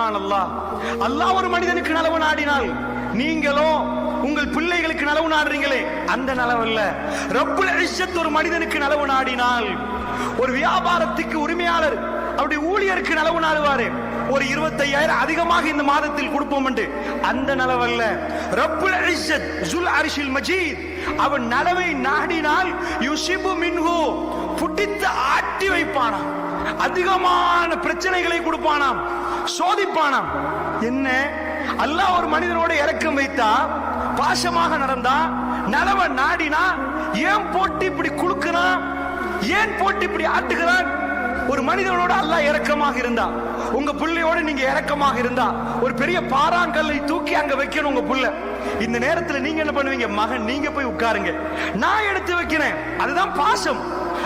அல்லாஹ் ஒரு மனிதனுக்கு நலவு நாடினால் நீங்களோ உங்கள் பிள்ளைகளுக்கு நலவு நாடுறீங்களே? அந்த நலவல்ல ரப்புல் இஷத் ஒரு மனிதனுக்கு நலவு நாடினால் ஒரு வியாபாரத்துக்கு உரிமையாளர் அப்படி ஊழியருக்கு நலவு நாடுவாரு. ஒரு இருபத்தையாயிரம் அதிகமாக இந்த மாதத்தில் கொடுப்போம் என்று. அந்த நலவல்ல ரப்புல் இஷத் ஜுல் அரிஷில் மஜீத் அவன் நலவை நாடினால் யுசிபு மின்ஹு புட்டித்து ஆட்டி வைப்பானாம். அதிகமான பிரச்சனைகளை கொடுப்பானாம். சோதிப்பானாம் என்ன? அல்லாஹ் ஒரு மனிதனோட இறக்கம் வைத்தா பாசமாக நடந்தா நலவ நாடினா ஏன் போட்டு இப்படி குலுக்குறான் ஏன் போட்டு இப்படி ஆட்டுகிறான் ஒரு மனிதனோட அல்லாஹ் இறக்கமாக இருந்தா உங்க பிள்ளையோட நீங்க இறக்கமாக இருந்தா ஒரு பெரிய பாறாங்கல்லை தூக்கி அங்க வைக்கணும் உங்க புள்ள. இந்த நேரத்துல நீங்க என்ன பண்ணுவீங்க? மகன் நீங்க போய் உட்காருங்க. நான் எடுத்து வைக்கிறேன். அதுதான் பாசம்.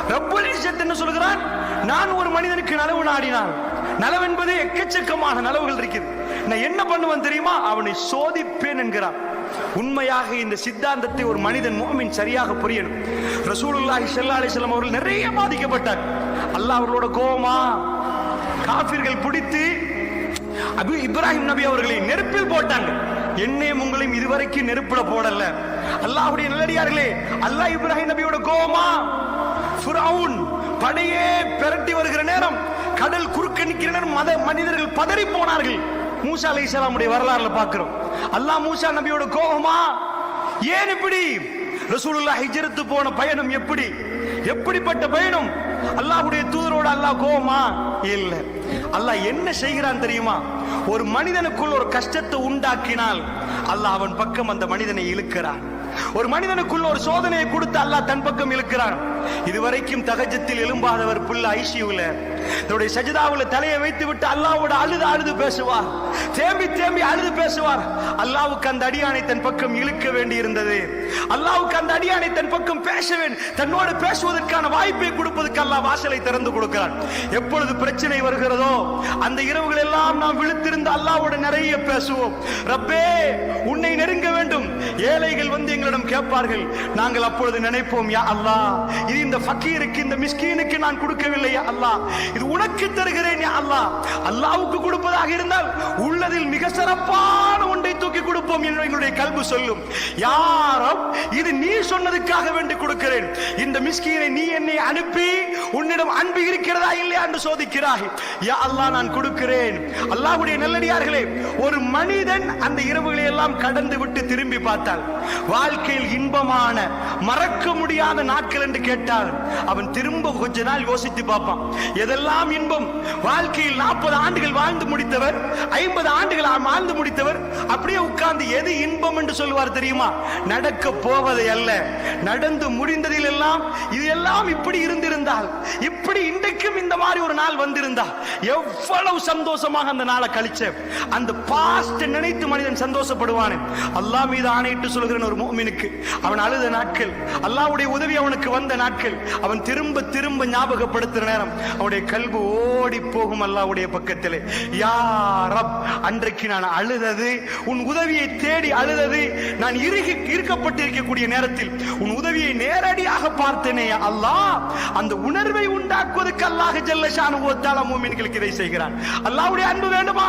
ரப்பல் இஸ்ஸத் என்ன சொல்கிறான் நான் ஒரு மனிதனுக்கு நலவு நாடினான் நலவு என்பது எக்கச்சக்கமான நலவுகள் இருக்குது நான் என்ன பண்ணுவேன் தெரியுமா? அவனை சோதிப்பேன் என்கிறான். உண்மையாக இந்த சித்தாந்தத்தை ஒரு மனிதன் மோமின் சரியாக புரியணும். ரசூலுல்லாஹி ஸல்லல்லாஹு அலைஹி வஸல்லம் அவர்கள் நிறைய பாதிக்கப்பட்டார். அல்லாஹ் அவர்களோட கோவமா காபிர்கள் பிடித்து அபு இப்ராஹிம் நபி அவர்களை நெருப்பில் போட்டாங்க. என்னையும் உங்களையும் இதுவரைக்கும் நெருப்புல போடல. அல்லாஹ்வுடைய நல்லடியார்களே அல்லாஹ் இப்ராஹிம் நபியோட கோவமா ஃபிரௌன் படையே பெரட்டி வருகிற நேரம் கடல் குறுக்க மத மனிதர்கள் பதறி போனார்கள். மூசா அலைஹிஸ்ஸலாமுடைய வரலாறுல பாக்குறோம் அல்லாஹ் மூசா நபியோட கோபமா? ஏன் இப்படி? ரசூலுல்லாஹ் ஹிஜ்ரத்து போன பயணம் எப்படி? எப்படிப்பட்ட பயணம்? அல்லாஹ்வுடைய தூதரோட அல்லாஹ் கோபமா? இல்ல. அல்லாஹ் என்ன செய்கிறான் தெரியுமா? ஒரு மனிதனுக்குள் ஒரு கஷ்டத்தை உண்டாக்கினால் அல்லாஹ் அவன் பக்கம் அந்த மனிதனை இழுக்கிறான். ஒரு மனிதனுக்குள்ள ஒரு சோதனையை கொடுத்து அல்லாஹ் தன் பக்கம் இழுக்கிறான். இதுவரைக்கும் தகஜத்தில் எழும்பாதவர் புள்ள ஐசியூல தன்னுடைய சஜிதாவுல தலையை வைத்து விட்டு அல்லாவோட அழுது அழுது பேசுவார். தேம்பி தேம்பி அழுது பேசுவார். அல்லாவுக்கு அந்த அடியானை தன் பக்கம் இழுக்க வேண்டி இருந்தது அல்லாவுக்கு அந்த அடியானை தன் பக்கம் பேச வேண்டும் தன்னோடு பேசுவதற்கான வாய்ப்பை கொடுப்பதற்கு அல்லாஹ் வாசலை திறந்து கொடுக்கிறான். எப்பொழுது பிரச்சனை வருகிறதோ அந்த இரவுகள் எல்லாம் நாம் விழுத்திருந்து அல்லாவோட நிறைய பேசுவோம். ரப்பே உன்னை நெருங்க வேண்டும். ஏழைகள் வந்து எங்களிடம் கேட்பார்கள். நாங்கள் அப்பொழுது நினைப்போம் யா அல்லாஹ். இது இந்த ஃபக்கீருக்கு இந்த மிஸ்கீனுக்கு நான் கொடுக்கவில்லை யா அல்லாஹ். இது உனக்கு தருகிறேன் அல்லாஹ். அல்லாஹ்வுக்கு கொடுப்பதாக இருந்தால் உள்ளதில் மிக சிறப்பான ஒன்றை தூக்கி கொடுப்போம் என்று எங்களுடைய கல்வி சொல்லும். யாரும் இது நீ சொன்னதுக்காக வேண்டி கொடுக்கிறேன். இந்த மிஸ்கீனை நீ என்னை அனுப்பி உன்னிடம் அன்பு இருக்கிறதா இல்லையா என்று சோதிக்கிறாய். யா அல்லாஹ் நான் கொடுக்கிறேன். அல்லாஹ்வுடைய நல்லடியார்களே ஒரு மனிதன் அந்த இரவுகளை எல்லாம் கடந்து விட்டு திரும்பி பார்த்தால் வாழ்க்கையில் இன்பமான மறக்க முடியாத நாட்கள் என்று கேட்டால் அவன் திரும்ப கொஞ்ச நாள் யோசித்து பார்ப்பான். எதெல்லாம் இன்பம்? வாழ்க்கையில் நாற்பது ஆண்டுகள் வாழ்ந்து முடித்தவர் ஐம்பது ஆண்டுகள் வாழ்ந்து முடித்தவர் அப்படியே உட்கார்ந்து எது இன்பம் என்று சொல்வார் தெரியுமா? நடக்க போவதை அல்ல. நடந்து முடிந்ததில் எல்லாம் இது எல்லாம் இப்படி இருந்திருந்தால் இப்படி இன்றைக்கும் இந்த மாதிரி ஒரு நாள் வந்திருந்தா எவ்வளவு சந்தோஷமாக அந்த நாளை கழிச்ச அந்த பாஸ்ட் நினைத்து மனிதன் சந்தோஷப்படுவானே. அல்லாஹ் மீது ஆணையிட்டு சொல்கிறேன் ஒரு மூமினுக்கு அவன் அழுத நாட்கள் அல்லாவுடைய உதவி அவனுக்கு வந்த நாட்கள் அவன் திரும்ப திரும்ப ஞாபகப்படுத்துற நேரம் அவனுடைய கல்வி ஓடி போகும் அல்லாவுடைய பக்கத்திலே. யார் அன்றைக்கு நான் அழுதது உன் உதவியை தேடி அழுதது நான் இறுகி இருக்கப்பட்டிருக்கக்கூடிய நேரத்தில் உன் உதவியை நேரடியாக பார்த்தேனே அல்லாஹ். அந்த உணர்வை உண்டாக்குவதற்கு அல்லாஹ் ஜல்ல ஷானுவத்தால மூமின்களுக்கு இதை செய்கிறான் அல்லாவுடைய அன்பு வேண்டுமா?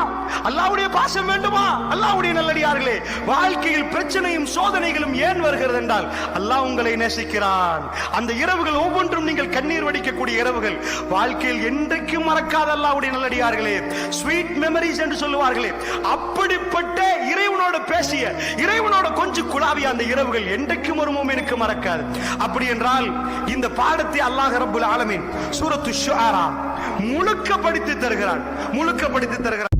அல்லாவுடைய பாசம் வேண்டுமா? அல்லாவுடைய நல்லடியார்களே வாழ்க்கையில் பிரச்சனையும் சோதனைகளும் ஏன் வருகிறது என்றால் அல்லாஹ் உங்களை நேசிக்கிறான். அந்த இரவுகள் ஒவ்வொன்றும் நீங்கள் கண்ணீர் வடிக்கக்கூடிய இரவுகள். வாழ்க்கையில் என்றைக்கும் மறக்காத அல்லாவுடைய நல்லடியார்களே ஸ்வீட் மெமரிஸ் என்று சொல்லுவார்களே அப்படிப்பட்ட இறைவனோட பேசிய இறைவனோட கொஞ்சம் குழாவிய அந்த இரவுகள் என்றைக்கும் ஒரு மூமினுக்கு மறக்காது. அப்படி என்றால் இந்த பாடத்தை அல்லாஹ் ரபுல் ஆலமின் சூரத்து ஷுஆரா முழுக்க படித்து தருகிறான். முழுக்க படித்து தருகிறான்.